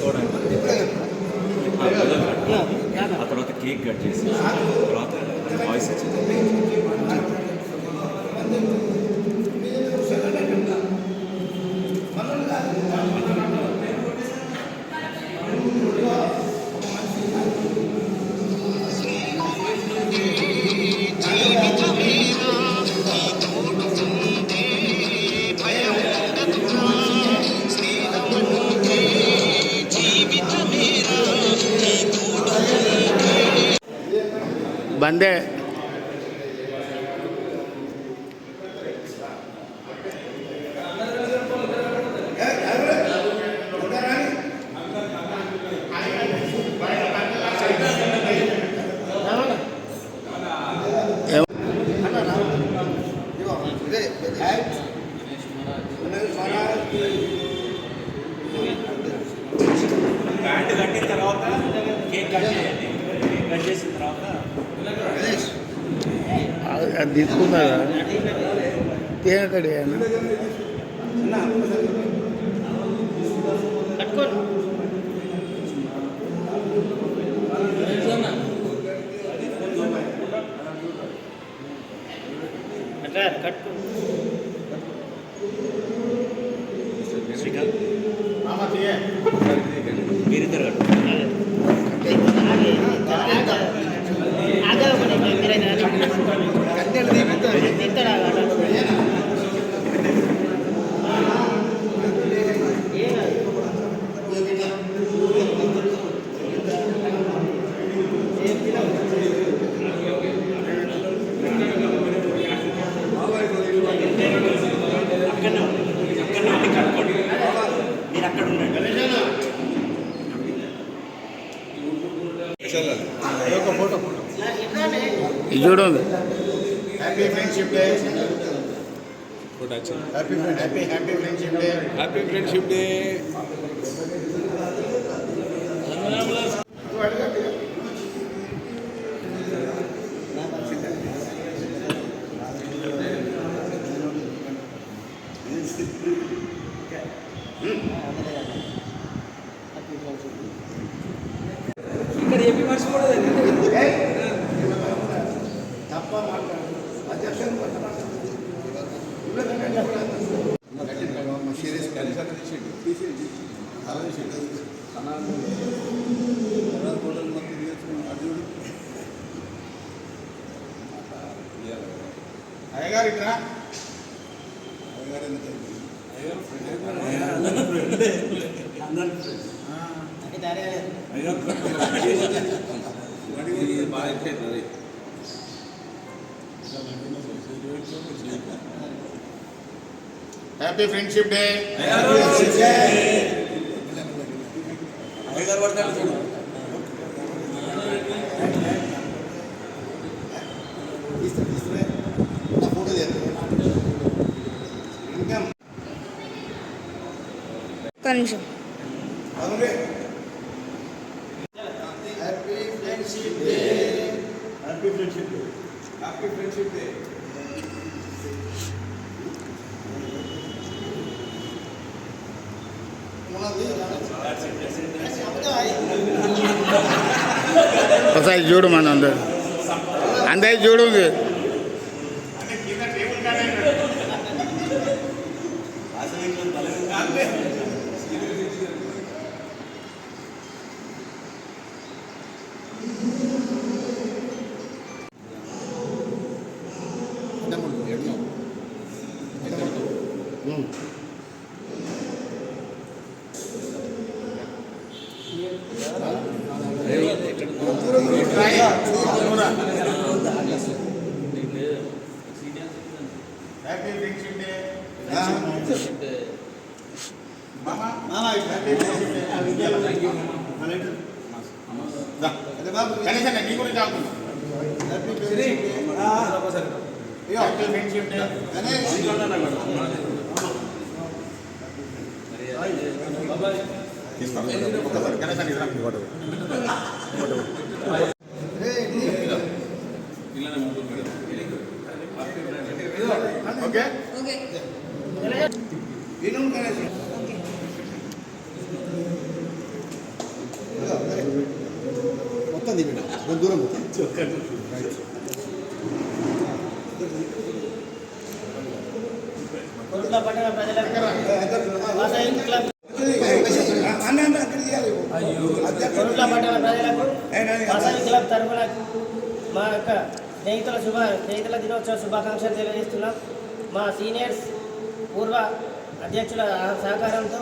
చేసుకోవడానికి. ఆ తర్వాత కేక్ కట్ చేసి తర్వాత వాయిస్ వచ్చింది. ಬಂದೇ అది తీసుకున్నారా తేనెతడి అన్న శ్రీకాంత్ عندنا చూడండి happy friendship day happy happy happy friendship day happy friendship day తప్ప అయ్యగారు ఇట్రా అయ్యగారు ఎందుకు హ్యాపీ ఫ్రెండ్షిప్ డే ఒక్క నిమిషం. Happy friendship day happy friendship day happy friendship day ఒకసారి చూడు మన అందరు అందరి చూడు హ్యాపీ ఫ్రెండ్షిప్ డే మామా మామా హ్యాపీ ఫ్రెండ్షిప్ డే కనీసం నీ గురించి ఆగుతున్నా happy friendship day happy friendship day Ganesh తీస్తాను ఒకసారి గణేష్ ఓకే? ఓకే. విను గణేష్ మొత్తం దిగండి దూరం. కొరుట్ల పట్టణ ప్రజలకు వాసవి క్లబ్ అన్న అన్న అక్కడ తీయాలి కొరుట్ల పట్టణ ప్రజలకు క్లబ్ మా యొక్క స్నేహితుల శుభ స్నేహితుల దినోత్సవ శుభాకాంక్షలు తెలియజేస్తున్నాం. మా సీనియర్స్ పూర్వ అధ్యక్షుల సహకారంతో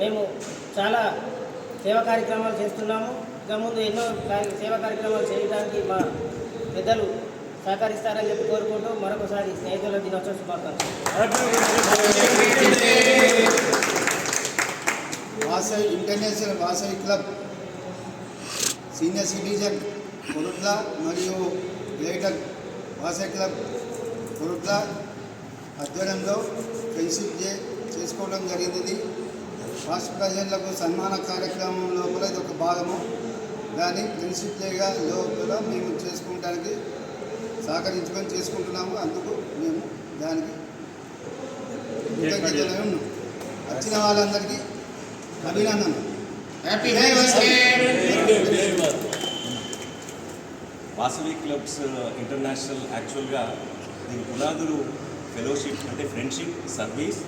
మేము చాలా సేవా కార్యక్రమాలు చేస్తున్నాము. ఇక ముందు ఎన్నో సేవా కార్యక్రమాలు చేయడానికి మా పెద్దలు సహకరిస్తారని చెప్పి కోరుకుంటూ మరొకసారి స్నేహితుల దినోత్సవ శుభాకాంక్షలు. Vasavi international Vasavi club senior citizen Koratla మరియు గ్రేటర్ వాసవి క్లబ్ కొరుట్ల ఆధ్వర్యంలో ఫ్రెండ్షిప్ డే చేసుకోవడం జరిగింది. రాష్ట్ర ప్రజలకు సన్మాన కార్యక్రమం లోపల ఇది ఒక భాగము. దాన్ని ఫ్రెండ్షిప్ డేగా లోపల మేము చేసుకోవడానికి సహకరించుకొని చేసుకుంటున్నాము. అందుకు మేము దానికి కృతజ్ఞతలై ఉన్నాం. వచ్చిన వాళ్ళందరికీ అభినందన హ్యాపీ వాసవి క్లబ్స్ ఇంటర్నేషనల్ యాక్చువల్గా దీని పునాదులు ఫెలోషిప్ అంటే ఫ్రెండ్షిప్ సర్వీస్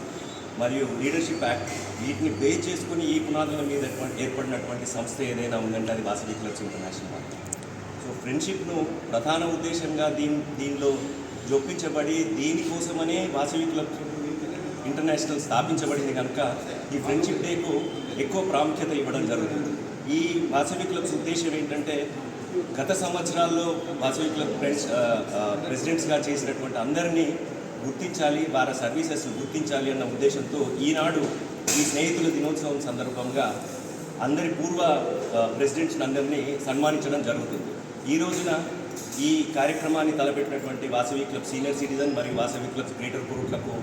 మరియు లీడర్షిప్ యాక్ట్ వీటిని బేస్ చేసుకుని ఈ పునాదుల మీద ఏర్పడినటువంటి సంస్థ ఏదైనా ఉందంటే అది వాసవి క్లబ్స్ ఇంటర్నేషనల్ సో ఫ్రెండ్షిప్ను ప్రధాన ఉద్దేశంగా దీని దీనిలో జొప్పించబడి దీనికోసమనే వాసవి క్లబ్ ఇంటర్నేషనల్ స్థాపించబడింది కనుక ఈ ఫ్రెండ్షిప్ డేకు ఎక్కువ ప్రాముఖ్యత ఇవ్వడం జరుగుతుంది. ఈ వాసవి క్లబ్స్ ఉద్దేశం ఏంటంటే గత సంవత్సరాల్లో వాసవి క్లబ్ ఫ్రెండ్స్ ప్రెసిడెంట్స్గా చేసినటువంటి అందరినీ గుర్తించాలి వారి సర్వీసెస్ గుర్తించాలి అన్న ఉద్దేశంతో ఈనాడు ఈ స్నేహితుల దినోత్సవం సందర్భంగా అందరి పూర్వ ప్రెసిడెంట్స్ని ప్రెసిడెంట్స్ అందరినీ సన్మానించడం జరుగుతుంది. ఈ రోజున ఈ కార్యక్రమాన్ని తలపెట్టినటువంటి వాసవి క్లబ్ సీనియర్ సిటిజన్ మరియు వాసవి క్లబ్స్ గ్రేటర్ గ్రూప్లకు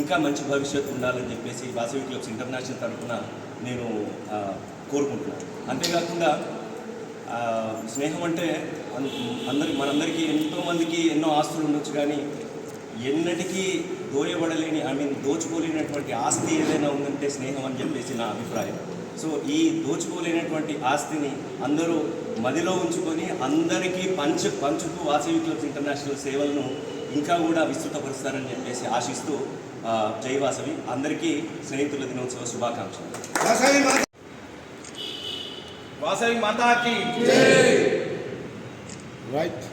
ఇంకా మంచి భవిష్యత్తు ఉండాలని చెప్పేసి వాసవి క్లబ్స్ ఇంటర్నేషనల్ తరఫున నేను కోరుకుంటున్నాను. అంతేకాకుండా స్నేహం అంటే అందరి మనందరికీ ఎంతోమందికి ఎన్నో ఆస్తులు ఉండొచ్చు కానీ ఎన్నటికీ దోయబడలేని ఐ మీన్ దోచుకోలేనటువంటి ఆస్తి ఏదైనా ఉందంటే స్నేహం అని చెప్పేసి నా అభిప్రాయం. సో ఈ దోచుకోలేనటువంటి ఆస్తిని అందరూ మదిలో ఉంచుకొని అందరికీ పంచ పంచుతూ వాసవి క్లబ్స్ ఇంటర్నేషనల్ సేవలను ఇంకా కూడా విస్తృతపరుస్తారని చెప్పేసి ఆశిస్తూ జైవాసవి జై వాసవి. అందరికీ స్నేహితుల దినోత్సవ శుభాకాంక్షలు. వాసవి మాతాకి రైట్